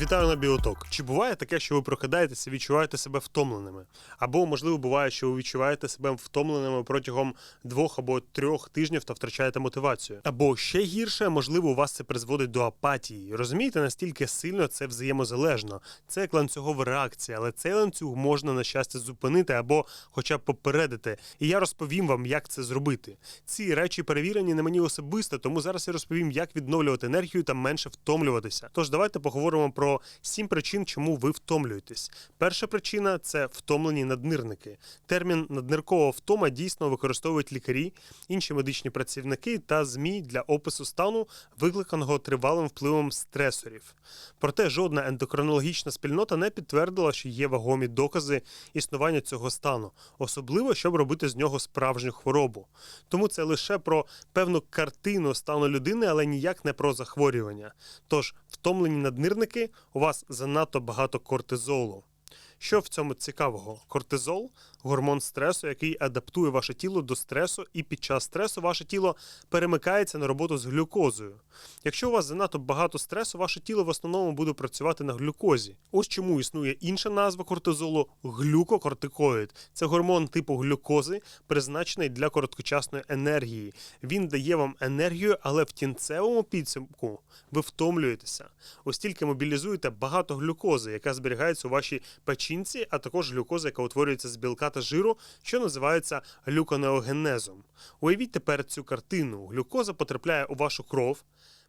Вітаю на біоток. Чи буває таке, що ви прокидаєтеся і відчуваєте себе втомленими? Або, можливо, буває, що ви відчуваєте себе втомленими протягом двох або трьох тижнів та втрачаєте мотивацію. Або ще гірше, можливо, у вас це призводить до апатії. Розумієте, настільки сильно це взаємозалежно. Це як ланцюгова реакція, але цей ланцюг можна на щастя зупинити або хоча б попередити. І я розповім вам, як це зробити. Ці речі перевірені на мені особисто, тому зараз я розповім, як відновлювати енергію та менше втомлюватися. Тож давайте поговоримо про сім причин, чому ви втомлюєтесь. Перша причина це втомлені наднирники. Термін надниркова втома дійсно використовують лікарі, інші медичні працівники та ЗМІ для опису стану, викликаного тривалим впливом стресорів. Проте жодна ендокринологічна спільнота не підтвердила, що є вагомі докази існування цього стану, особливо щоб робити з нього справжню хворобу. Тому це лише про певну картину стану людини, але ніяк не про захворювання. Тож втомлені наднирники у вас занадто багато кортизолу. Що в цьому цікавого? Кортизол гормон стресу, який адаптує ваше тіло до стресу, і під час стресу ваше тіло перемикається на роботу з глюкозою. Якщо у вас занадто багато стресу, ваше тіло в основному буде працювати на глюкозі. Ось чому існує інша назва кортизолу глюкокортикоїд. Це гормон типу глюкози, призначений для короткочасної енергії. Він дає вам енергію, але в кінцевому підсумку ви втомлюєтеся. Ось мобілізуєте багато глюкози, яка зберігається у вашій печінці, а також глюкоза, яка утворюється з білка та жиру, що називається глюконеогенезом. Уявіть тепер цю картину. Глюкоза потрапляє у вашу кров.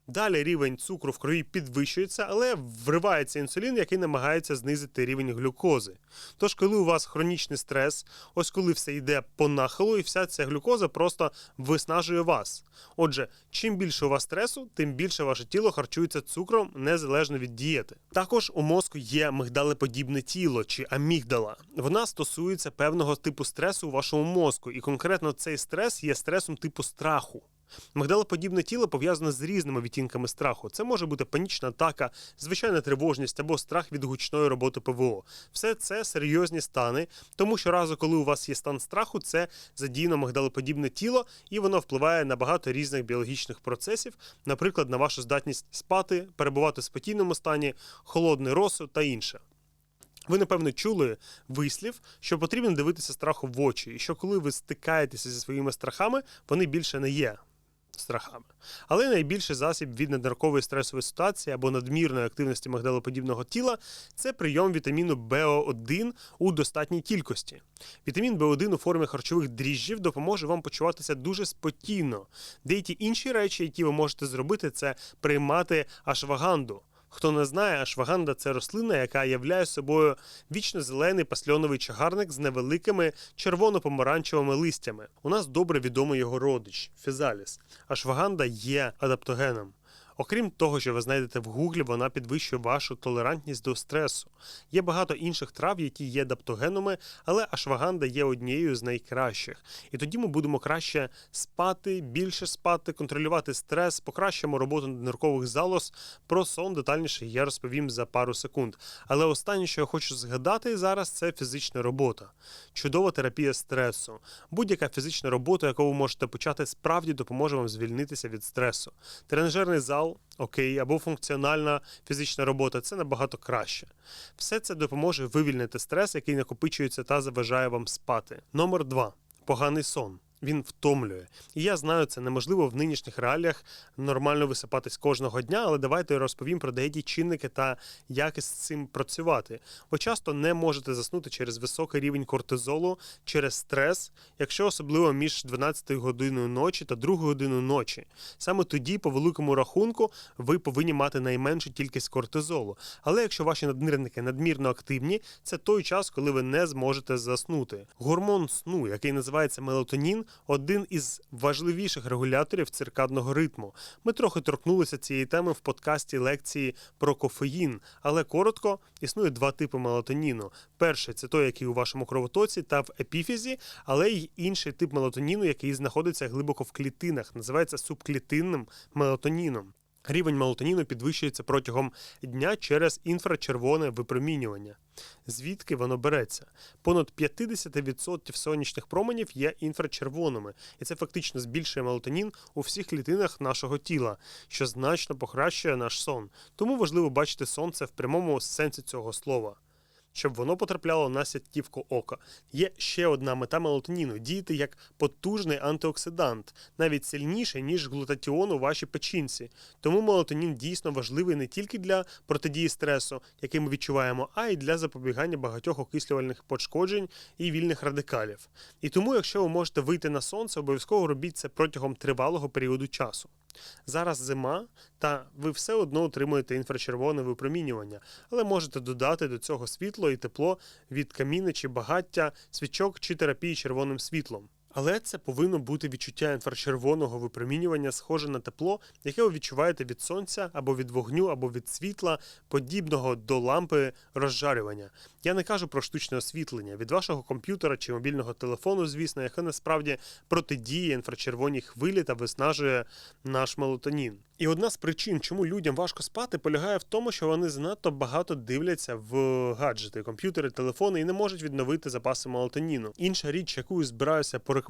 Далі рівень цукру в крові підвищується, але вривається інсулін, який намагається знизити рівень глюкози. Тож, коли у вас хронічний стрес, ось коли все йде по нахилу, і вся ця глюкоза просто виснажує вас. Отже, чим більше у вас стресу, тим більше ваше тіло харчується цукром незалежно від дієти. Також у мозку є мигдалеподібне тіло чи амігдала. Вона стосується певного типу стресу у вашому мозку, і конкретно цей стрес є стресом типу страху. Мигдалоподібне тіло пов'язане з різними відтінками страху. Це може бути панічна атака, звичайна тривожність або страх від гучної роботи ПВО. Все це серйозні стани, тому що разу, коли у вас є стан страху, це задіяно мигдалоподібне тіло, і воно впливає на багато різних біологічних процесів, наприклад, на вашу здатність спати, перебувати в спокійному стані, холодний розсуд та інше. Ви, напевно, чули вислів, що потрібно дивитися страху в очі, і що коли ви стикаєтеся зі своїми страхами, вони більше не є страхами. Але найбільший засіб від наднаркової стресової ситуації або надмірної активності мигдалоподібного тіла це прийом вітаміну БО1 у достатній кількості. Вітамін Б1 у формі харчових дріжджів допоможе вам почуватися дуже спокійно. Деякі інші речі, які ви можете зробити, це приймати ашваганду. Хто не знає, ашваганда це рослина, яка являє собою вічно зелений пасльоновий чагарник з невеликими червоно-помаранчевими листями. У нас добре відомий його родич фізаліс. Ашваганда є адаптогеном. Окрім того, що ви знайдете в гуглі, вона підвищує вашу толерантність до стресу. Є багато інших трав, які є адаптогенами, але ашваганда є однією з найкращих. І тоді ми будемо краще спати, більше спати, контролювати стрес, покращимо роботу ниркових залоз. Про сон детальніше я розповім за пару секунд. Але останнє, що я хочу згадати зараз, це фізична робота. Чудова терапія стресу. Будь-яка фізична робота, яку ви можете почати, справді допоможе вам звільнитися від стресу. Тренажерний зал окей, або функціональна фізична робота це набагато краще. Все це допоможе вивільнити стрес, який накопичується та заважає вам спати. Номер два поганий сон. Він втомлює. І я знаю, це неможливо в нинішніх реаліях нормально висипатись кожного дня, але давайте я розповім про деякі чинники та як із цим працювати. Ви часто не можете заснути через високий рівень кортизолу, через стрес, якщо особливо між 12 годиною ночі та 2 годиною ночі. Саме тоді, по великому рахунку, ви повинні мати найменшу кількість кортизолу. Але якщо ваші наднирники надмірно активні, це той час, коли ви не зможете заснути. Гормон сну, який називається мелатонін, один із важливіших регуляторів циркадного ритму. Ми трохи торкнулися цієї теми в подкасті лекції про кофеїн, але коротко існує два типи мелатоніну. Перший це той, який у вашому кровотоці та в епіфізі, але й інший тип мелатоніну, який знаходиться глибоко в клітинах, називається субклітинним мелатоніном. Рівень мелатоніну підвищується протягом дня через інфрачервоне випромінювання. Звідки воно береться? Понад 50% сонячних променів є інфрачервоними, і це фактично збільшує мелатонін у всіх клітинах нашого тіла, що значно покращує наш сон. Тому важливо бачити сонце в прямому сенсі цього слова. Щоб воно потрапляло на сітківку ока. Є ще одна мета мелатоніну діяти як потужний антиоксидант, навіть сильніший, ніж глутатіон у вашій печінці. Тому мелатонін дійсно важливий не тільки для протидії стресу, який ми відчуваємо, а й для запобігання багатьох окислювальних пошкоджень і вільних радикалів. І тому, якщо ви можете вийти на сонце, обов'язково робіть це протягом тривалого періоду часу. Зараз зима, та ви все одно отримуєте інфрачервоне випромінювання, але можете додати до цього світло і тепло від каміни чи багаття, свічок чи терапії червоним світлом. Але це повинно бути відчуття інфрачервоного випромінювання, схоже на тепло, яке ви відчуваєте від сонця або від вогню, або від світла, подібного до лампи розжарювання. Я не кажу про штучне освітлення від вашого комп'ютера чи мобільного телефону, звісно, яке насправді протидіє інфрачервоній хвилі та виснажує наш мелатонін. І одна з причин, чому людям важко спати, полягає в тому, що вони занадто багато дивляться в гаджети, комп'ютери, телефони і не можуть відновити запаси мелатоніну. Інша річ, яку збираюся порекомендувати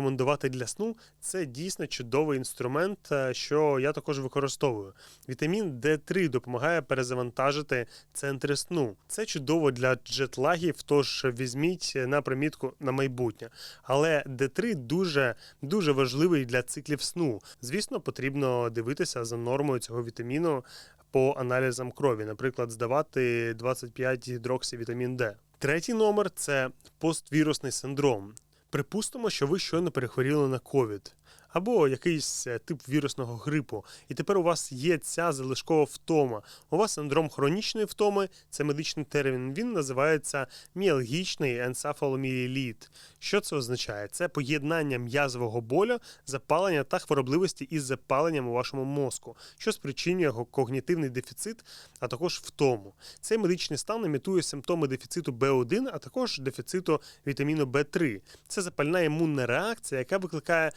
для сну, це дійсно чудовий інструмент, е, що я також використовую. Вітамін D3 допомагає перезавантажити центри сну. Це чудово для джетлагів, тож візьміть на примітку на майбутнє. Але D3 дуже дуже важливий для циклів сну. Звісно, потрібно дивитися за нормою цього вітаміну по аналізам крові, наприклад, здавати 25 гідроксивітамін Д. Третій номер це поствірусний синдром. Припустимо, що ви щойно перехворіли на ковід або якийсь е, тип вірусного грипу, і тепер у вас є ця залишкова втома. У вас синдром хронічної втоми, це медичний термін. Він називається міалгічний енцефаломіеліт. Що це означає? Це поєднання м'язового болю, запалення та хворобливості із запаленням у вашому мозку, що спричинює когнітивний дефіцит, а також втому. Цей медичний стан імітує симптоми дефіциту В1, а також дефіциту вітаміну В3. Це запальна імунна реакція, яка викликає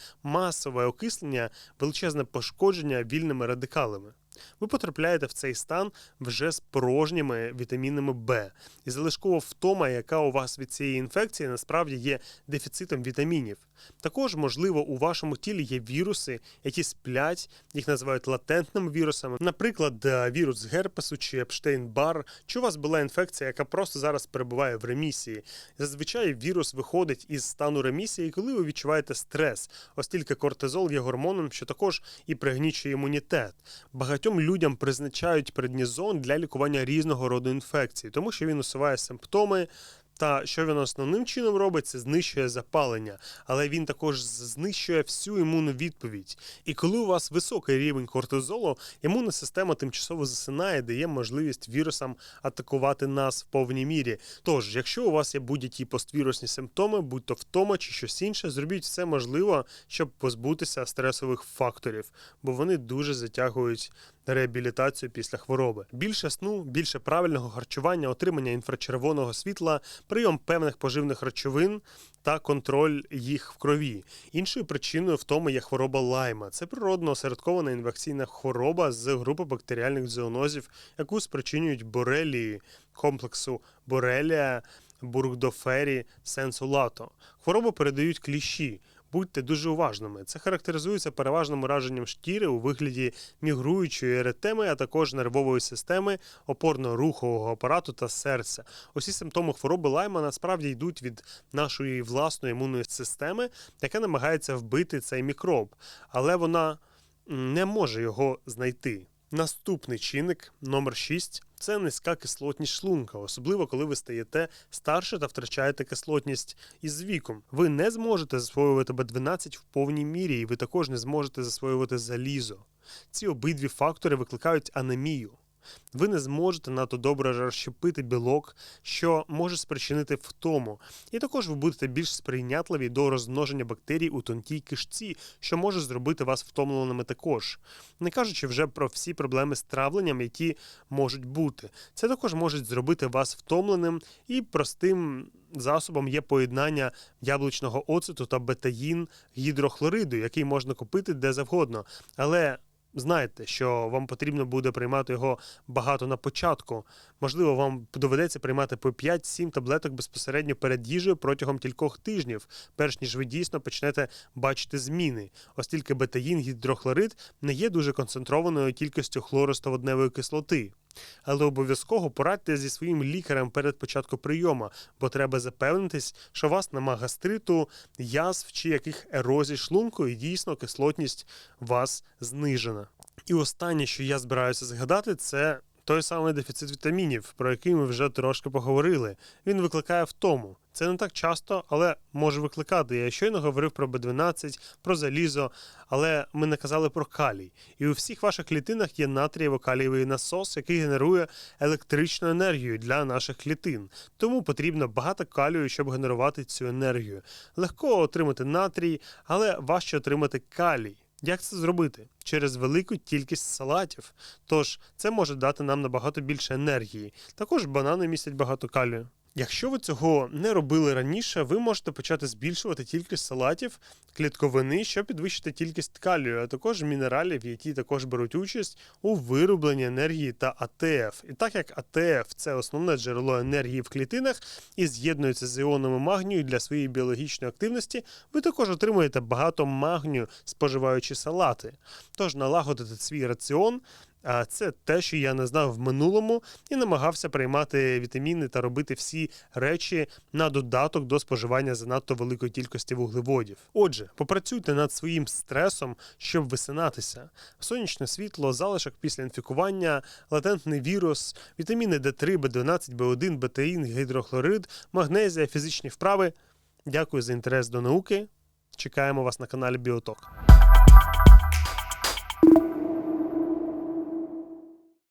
масове окислення, величезне пошкодження вільними радикалами. Ви потрапляєте в цей стан вже з порожніми вітамінами Б. І залишкова втома, яка у вас від цієї інфекції, насправді є дефіцитом вітамінів. Також, можливо, у вашому тілі є віруси, які сплять, їх називають латентними вірусами. Наприклад, е, вірус герпесу чи Епштейн-Бар, чи у вас була інфекція, яка просто зараз перебуває в ремісії. Зазвичай вірус виходить із стану ремісії, коли ви відчуваєте стрес, оскільки кортизол є гормоном, що також і пригнічує імунітет. Багатьом людям призначають преднізон для лікування різного роду інфекцій, тому що він усуває симптоми. Та що він основним чином робить, це знищує запалення, але він також знищує всю імунну відповідь. І коли у вас високий рівень кортизолу, імунна система тимчасово засинає, дає можливість вірусам атакувати нас в повній мірі. Тож, якщо у вас є будь-які поствірусні симптоми, будь то втома чи щось інше, зробіть все можливе, щоб позбутися стресових факторів, бо вони дуже затягують реабілітацію після хвороби. Більше сну, більше правильного харчування, отримання інфрачервоного світла, прийом певних поживних речовин та контроль їх в крові. Іншою причиною в тому є хвороба лайма. Це природно осередкована інфекційна хвороба з групи бактеріальних зоонозів, яку спричинюють борелії комплексу борелія. Бургдофері сенсулато. Хворобу передають кліщі. Будьте дуже уважними. Це характеризується переважним ураженням шкіри у вигляді мігруючої еретеми, а також нервової системи, опорно-рухового апарату та серця. Усі симптоми хвороби лайма насправді йдуть від нашої власної імунної системи, яка намагається вбити цей мікроб, але вона не може його знайти. Наступний чинник номер 6 це низька кислотність шлунка, особливо коли ви стаєте старше та втрачаєте кислотність із віком. Ви не зможете засвоювати Б12 в повній мірі, і ви також не зможете засвоювати залізо. Ці обидві фактори викликають анемію. Ви не зможете надто добре розщепити білок, що може спричинити втому, і також ви будете більш сприйнятливі до розмноження бактерій у тонкій кишці, що може зробити вас втомленими також. Не кажучи вже про всі проблеми з травленням, які можуть бути. Це також може зробити вас втомленим і простим. Засобом є поєднання яблучного оцету та бетаїн гідрохлориду, який можна купити де завгодно. Але знайте, що вам потрібно буде приймати його багато на початку. Можливо, вам доведеться приймати по 5-7 таблеток безпосередньо перед їжею протягом кількох тижнів, перш ніж ви дійсно почнете бачити зміни, оскільки бетаїн гідрохлорид не є дуже концентрованою кількістю хлористоводневої кислоти. Але обов'язково порадьте зі своїм лікарем перед початком прийому, бо треба запевнитись, що у вас нема гастриту, язв чи яких ерозій шлунку, і дійсно кислотність вас знижена. І останнє, що я збираюся згадати, це той самий дефіцит вітамінів, про який ми вже трошки поговорили. Він викликає втому. Це не так часто, але може викликати. Я щойно говорив про B12, про залізо, але ми не казали про калій. І у всіх ваших клітинах є натрієво-калієвий насос, який генерує електричну енергію для наших клітин. Тому потрібно багато калію, щоб генерувати цю енергію. Легко отримати натрій, але важче отримати калій. Як це зробити? Через велику кількість салатів. Тож це може дати нам набагато більше енергії. Також банани містять багато калію. Якщо ви цього не робили раніше, ви можете почати збільшувати кількість салатів, клітковини, щоб підвищити кількість калію, а також мінералів, які також беруть участь у виробленні енергії та АТФ. І так як АТФ це основне джерело енергії в клітинах і з'єднується з іонами магнію для своєї біологічної активності, ви також отримуєте багато магнію, споживаючи салати. Тож налагодити свій раціон. А це те, що я не знав в минулому, і намагався приймати вітаміни та робити всі речі на додаток до споживання занадто великої кількості вуглеводів. Отже, попрацюйте над своїм стресом, щоб висинатися. Сонячне світло, залишок після інфікування, латентний вірус, вітаміни D3, B12, B1, бетаїн, гідрохлорид, магнезія, фізичні вправи. Дякую за інтерес до науки. Чекаємо вас на каналі Біоток.